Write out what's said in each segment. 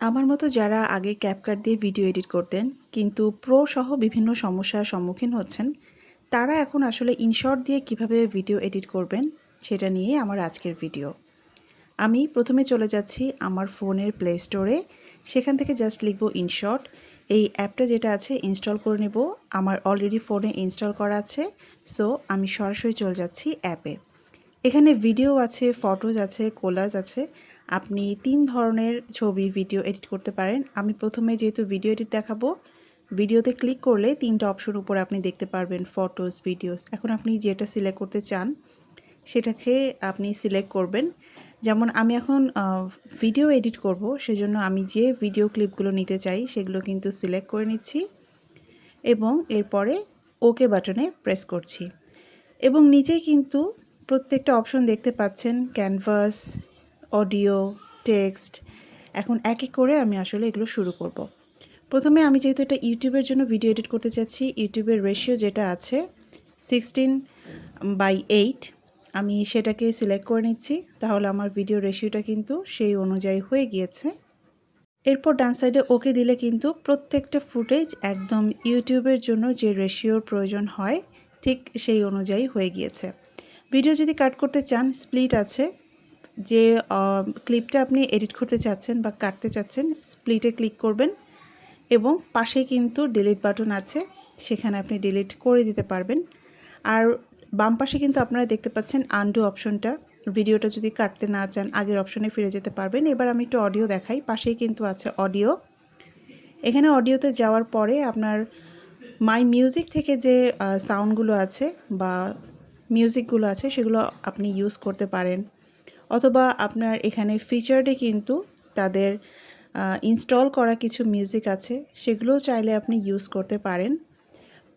আমার মতো যারা আগে ক্যাপকাট দিয়ে ভিডিও এডিট করতেন, কিন্তু প্রো সহ বিভিন্ন সমস্যার সম্মুখীন হচ্ছেন, তারা এখন আসলে ইনশর্ট দিয়ে কীভাবে ভিডিও এডিট করবেন, সেটা নিয়ে আমার আজকের ভিডিও আমি প্রথমে চলে যাচ্ছি আমার ফোনের প্লে স্টোরে সেখান থেকে জাস্ট লিখব ইনশর্ট এই অ্যাপটা যেটা আছে, ইনস্টল করে নেব। আমার অলরেডি ফোনে ইনস্টল করা আছে সো আমি সরাসরি চলে যাচ্ছি অ্যাপে। এখানে ভিডিও আছে ফটোজ আছে কোলাজ আছে। আপনি তিন ধরনের ছবি ভিডিও এডিট করতে পারেন। আমি প্রথমে যেহেতু ভিডিও এডিট দেখাবো ভিডিওতে ক্লিক করলে তিনটা অপশন উপরে আপনি দেখতে পারবেন ফটোস ভিডিওস এখন আপনি যেটা সিলেক্ট করতে চান, সেটাকে আপনি সিলেক্ট করবেন। যেমন আমি এখন ভিডিও এডিট করব, সেজন্য আমি যে ভিডিও ক্লিপগুলো নিতে চাই, সেগুলো কিন্তু সিলেক্ট করে নিচ্ছি এবং এরপরে ওকে বাটনে প্রেস করছি। এবং নিচেই কিন্তু প্রত্যেকটা অপশন দেখতে পাচ্ছেন ক্যানভাস অডিও, টেক্সট, এখন এক এক করে আমি আসলে এগুলো শুরু করব। প্রথমে আমি যেহেতু এটা ইউটিউবের জন্য ভিডিও এডিট করতে চাচ্ছি, ইউটিউবের রেশিও যেটা আছে সিক্সটিন বাই এইট আমি সেটাকে সিলেক্ট করে নিচ্ছি। তাহলে আমার ভিডিও রেশিওটা কিন্তু সেই অনুযায়ী হয়ে গিয়েছে। এরপর ডান সাইডে ওকে দিলে কিন্তু প্রত্যেকটা ফুটেজ একদম ইউটিউবের জন্য যে রেশিওর প্রয়োজন হয়, ঠিক সেই অনুযায়ী হয়ে গিয়েছে। ভিডিও যদি কাট করতে চান স্প্লিট আছে। যে ক্লিপটা আপনি এডিট করতে চাচ্ছেন বা কাটতে চাচ্ছেন স্প্লিটে ক্লিক করবেন এবং পাশে কিন্তু ডিলিট বাটন আছে, সেখানে আপনি ডিলিট করে দিতে পারবেন। আর বাম পাশে কিন্তু আপনারা দেখতে পাচ্ছেন আন্ডু অপশনটা ভিডিওটা যদি কাটতে না চান, আগের অপশনে ফিরে যেতে পারবেন। এবার আমি একটু অডিও দেখাই, পাশেই কিন্তু আছে অডিও এখানে অডিওতে যাওয়ার পরে আপনার মাই মিউজিক থেকে যে সাউন্ডগুলো আছে বা মিউজিকগুলো আছে, সেগুলো আপনি ইউজ করতে পারেন। অথবা আপনার এখানে ফিচার্ডে কিন্তু তাদের ইনস্টল করা কিছু মিউজিক আছে, সেগুলোও চাইলে আপনি ইউজ করতে পারেন।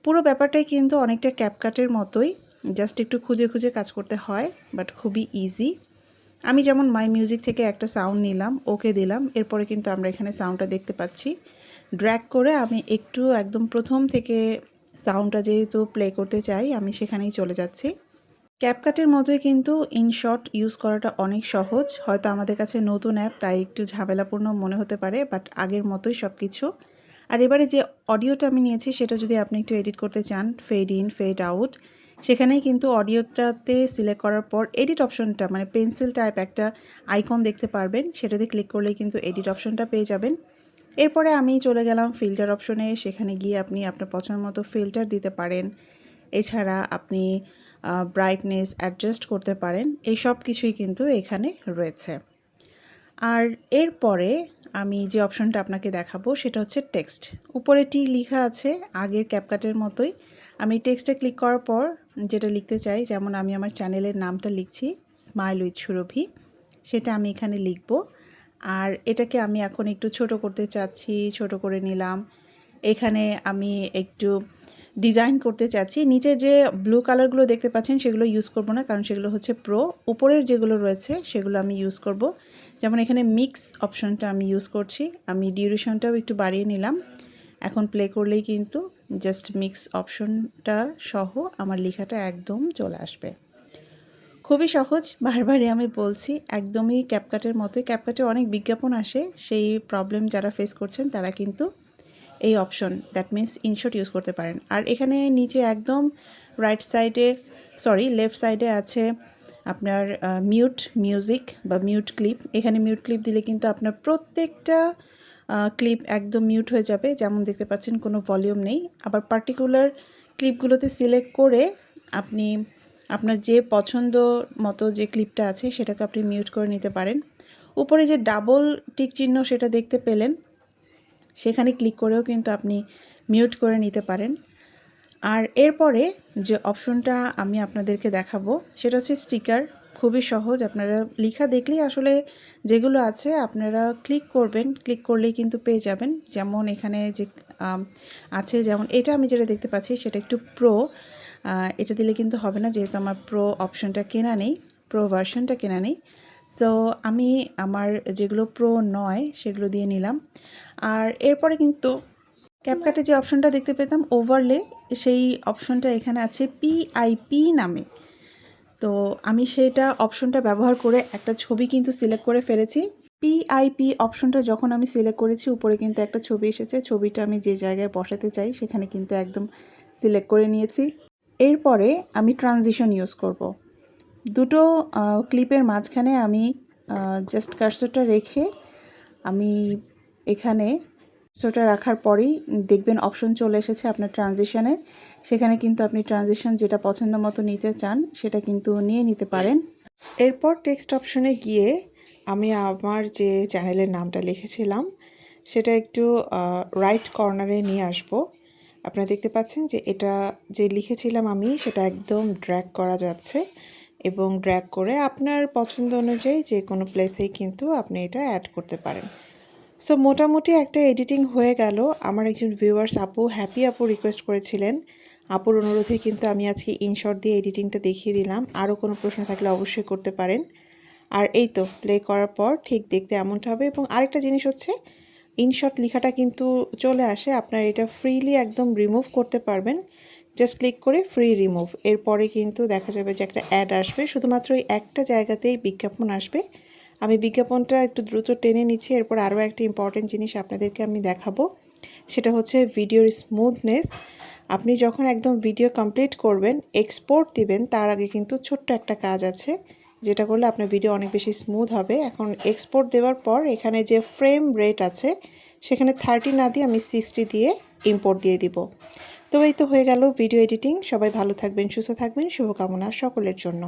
পুরো ব্যাপারটাই কিন্তু অনেকটা ক্যাপকাটের মতোই জাস্ট একটু খুঁজে খুঁজে কাজ করতে হয় বাট খুবই ইজি আমি যেমন মাই মিউজিক থেকে একটা সাউন্ড নিলাম ওকে দিলাম, এরপরে কিন্তু আমরা এখানে সাউন্ডটা দেখতে পাচ্ছি। ড্র্যাক করে আমি একটু একদম প্রথম থেকে সাউন্ডটা যেহেতু প্লে করতে চাই, আমি সেখানেই চলে যাচ্ছি। ক্যাপকাটের মতোই কিন্তু ইনশর্ট ইউজ করাটা অনেক সহজ। হয়তো আমাদের কাছে নতুন অ্যাপ তাই একটু ঝামেলাপূর্ণ মনে হতে পারে বাট আগের মতোই সব কিছু আর এবারে যে অডিওটা আমি নিয়েছি, সেটা যদি আপনি একটু এডিট করতে চান ফেড ইন ফেড আউট সেখানেই কিন্তু অডিওটাতে সিলেক্ট করার পর এডিট অপশনটা মানে পেন্সিল টাইপ একটা আইকন দেখতে পারবেন। সেটাতে ক্লিক করলেই কিন্তু এডিট অপশনটা পেয়ে যাবেন। এরপরে আমি চলে গেলাম ফিল্টার অপশনে সেখানে গিয়ে আপনি আপনার পছন্দ মতো ফিল্টার দিতে পারেন। এছাড়া আপনি ব্রাইটনেস অ্যাডজাস্ট করতে পারেন, এই সব কিছুই কিন্তু এখানে রয়েছে। আর এরপরে আমি যে অপশনটা আপনাকে দেখাবো, সেটা হচ্ছে টেক্সট উপরে টি লেখা আছে, আগের ক্যাপকাটের মতোই। আমি টেক্সটে ক্লিক করার পর যেটা লিখতে চাই, যেমন আমি আমার চ্যানেলের নামটা লিখছি স্মাইল উইথ সুরভি সেটা আমি এখানে লিখব। আর এটাকে আমি এখন একটু ছোট করতে চাচ্ছি, ছোট করে নিলাম। এখানে আমি একটু ডিজাইন করতে চাচ্ছি। নিচে যে ব্লু কালারগুলো দেখতে পাচ্ছেন, সেগুলো ইউজ করব না, কারণ সেগুলো হচ্ছে প্রো উপরের যেগুলো রয়েছে, সেগুলো আমি ইউজ করব। যেমন এখানে মিক্স অপশনটা আমি ইউজ করছি। আমি ডিউরেশনটাও একটু বাড়িয়ে নিলাম। এখন প্লে করলেই কিন্তু জাস্ট মিক্স অপশনটা সহ আমার লেখাটা একদম চলে আসবে। খুবই সহজ, বারবারই আমি বলছি, একদমই ক্যাপকাটের মতোই। ক্যাপকাটে অনেক বিজ্ঞাপন আসে, সেই প্রবলেম যারা ফেস করছেন, তারা কিন্তু এই option that means InShot use করতে পারেন। আর এখানে নিচে একদম রাইট সাইডে সরি লেফট সাইডে আছে আপনার মিউট মিউজিক বা মিউট ক্লিপ এখানে মিউট ক্লিপ দিলে কিন্তু আপনার প্রত্যেকটা ক্লিপ একদম মিউট হয়ে যাবে। যেমন দেখতে পাচ্ছেন কোনো ভলিউম নেই। আবার পার্টিকুলার ক্লিপগুলোতে সিলেক্ট করে আপনি আপনার যে পছন্দ মতো যে ক্লিপটা আছে, সেটাকে আপনি মিউট করে নিতে পারেন। উপরে যে ডাবল টিক চিহ্ন সেটা দেখতে পেলেন। সেখানে ক্লিক করেও কিন্তু আপনি মিউট করে নিতে পারেন। আর এরপরে যে অপশনটা আমি আপনাদেরকে দেখাবো, সেটা হচ্ছে স্টিকার। খুবই সহজ, আপনারা লেখা দেখলেই আসলে যেগুলো আছে আপনারা ক্লিক করবেন। ক্লিক করলেই কিন্তু পেয়ে যাবেন। যেমন এখানে যে আছে যেমন এটা আমি যেটা দেখতে পাচ্ছি সেটা একটু প্রো এটা দিলে কিন্তু হবে না, যেহেতু আমার প্রো অপশনটা কেনা নেই প্রো ভার্সনটা কেনা নেই। সো আমি আমার যেগুলো প্রো নয়, সেগুলো দিয়ে নিলাম। আর এরপরে কিন্তু ক্যাপকাটে যে অপশনটা দেখতে পেতাম ওভারলে সেই অপশনটা এখানে আছে পিআইপি নামে। তো আমি সেটা অপশনটা ব্যবহার করে একটা ছবি কিন্তু সিলেক্ট করে ফেলেছি। পিআইপি অপশনটা যখন আমি সিলেক্ট করেছি, উপরে কিন্তু একটা ছবি এসেছে। ছবিটা আমি যে জায়গায় বসাতে চাই, সেখানে কিন্তু একদম সিলেক্ট করে নিয়েছি। এরপরে আমি ট্রানজিশন ইউজ করব। দুটো ক্লিপের মাঝখানে আমি জাস্ট কার্সরটা রেখে আমি এখানে কার্সরটা রাখার পরেই দেখবেন অপশন চলে এসেছে আপনার ট্রানজিশনের সেখানে কিন্তু আপনি ট্রানজিশন যেটা পছন্দ মতো নিতে চান, সেটা কিন্তু নিয়ে নিতে পারেন। এরপর টেক্সট অপশনে গিয়ে আমি আমার যে চ্যানেলের নামটা লিখেছিলাম, সেটা একটু রাইট কর্নারে নিয়ে আসব। আপনারা দেখতে পাচ্ছেন যে এটা যে লিখেছিলাম আমি, সেটা একদম ড্র্যাগ করা যাচ্ছে। এবং ড্র্যাগ করে আপনার পছন্দ অনুযায়ী যে কোনো প্লেসেই কিন্তু আপনি এটা অ্যাড করতে পারেন। সো মোটামুটি একটা এডিটিং হয়ে গেল। আমার একজন ভিউয়ার্স আপু হ্যাপি আপু রিকোয়েস্ট করেছিলেন। আপুর অনুরোধে কিন্তু আমি আজকে ইনশর্ট দিয়ে এডিটিংটা দেখিয়ে দিলাম। আরও কোনো প্রশ্ন থাকলে অবশ্যই করতে পারেন। আর এই তো প্লে করার পর ঠিক দেখতে এমনটা হবে এবং আরেকটা জিনিস হচ্ছে ইনশর্ট লেখাটা কিন্তু চলে আসে। আপনার এটা ফ্রিলি একদম রিমুভ করতে পারবেন। জাস্ট ক্লিক করে ফ্রি রিমুভ এরপরে কিন্তু দেখা যাবে যে একটা অ্যাড আসবে। শুধুমাত্র এই একটা জায়গাতেই বিজ্ঞাপন আসবে। আমি বিজ্ঞাপনটা একটু দ্রুত টেনে নিচ্ছি। এরপর আরও একটা ইম্পর্টেন্ট জিনিস আপনাদেরকে আমি দেখাবো। সেটা হচ্ছে ভিডিওর স্মুথনেস আপনি যখন একদম ভিডিও কমপ্লিট করবেন এক্সপোর্ট দিবেন, তার আগে কিন্তু ছোট্ট একটা কাজ আছে, যেটা করলে আপনার ভিডিও অনেক বেশি স্মুথ হবে। এখন এক্সপোর্ট দেওয়ার পর এখানে যে ফ্রেম রেট আছে, সেখানে থার্টি না দিয়ে আমি সিক্সটি দিয়ে ইম্পোর্ট দিয়ে দিব। তো এই তো হয়ে গেল ভিডিও এডিটিং। সবাই ভালো থাকবেন, সুস্থ থাকবেন, শুভকামনা সকলের জন্য।